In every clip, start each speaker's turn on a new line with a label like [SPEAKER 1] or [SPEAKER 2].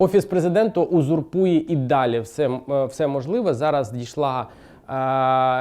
[SPEAKER 1] Офіс президента узурпує і далі все, е, все можливе. Зараз дійшла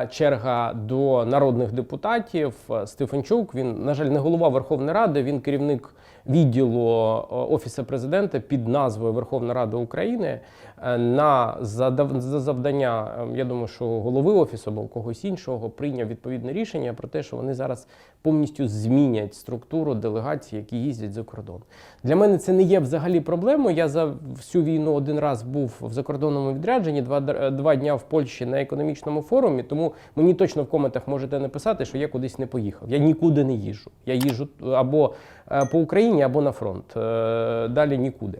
[SPEAKER 1] черга до народних депутатів. Е, Стефанчук, він, на жаль, не голова Верховної Ради, він керівник відділу е, Офісу президента під назвою Верховна Рада України. Е, На за завдання, е, я думаю, що голови офісу або когось іншого прийняв відповідне рішення про те, що вони зараз повністю змінять структуру делегацій, які їздять за кордон. Для мене це не є взагалі проблемою. Я за всю війну один раз був в закордонному відрядженні, два, два дня в Польщі на економічному форумі. Тому мені точно в коментах можете написати, що я кудись не поїхав. Я нікуди не їжджу. Я їжджу або е, по Україні, або на фронт. Е, Далі нікуди.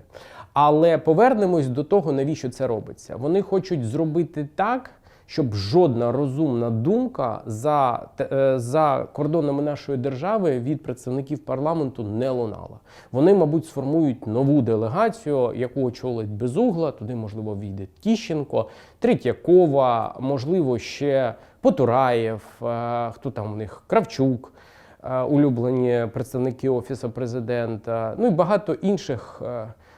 [SPEAKER 1] Але повернемось до того, навіщо це робиться. Вони хочуть зробити так, щоб жодна розумна думка за, е, за кордонами нашої держави від представників парламенту не лунала. Вони, мабуть, сформують нову делегацію, яку очолить Безугла. Туди, можливо, війде Тіщенко, Третьякова, можливо, ще Потураєв, е, хто там у них Кравчук. е, Улюблені представники офісу президента, ну і багато інших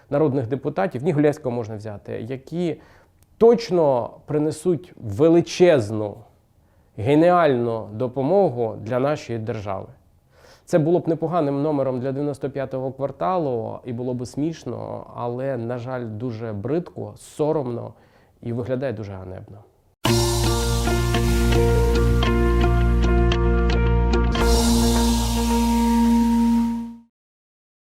[SPEAKER 1] народних депутатів, Нігулєвського можна взяти, які точно принесуть величезну, геніальну допомогу для нашої держави. Це було б непоганим номером для 95-го кварталу і було б смішно, але, на жаль, дуже бридко, соромно і виглядає дуже ганебно.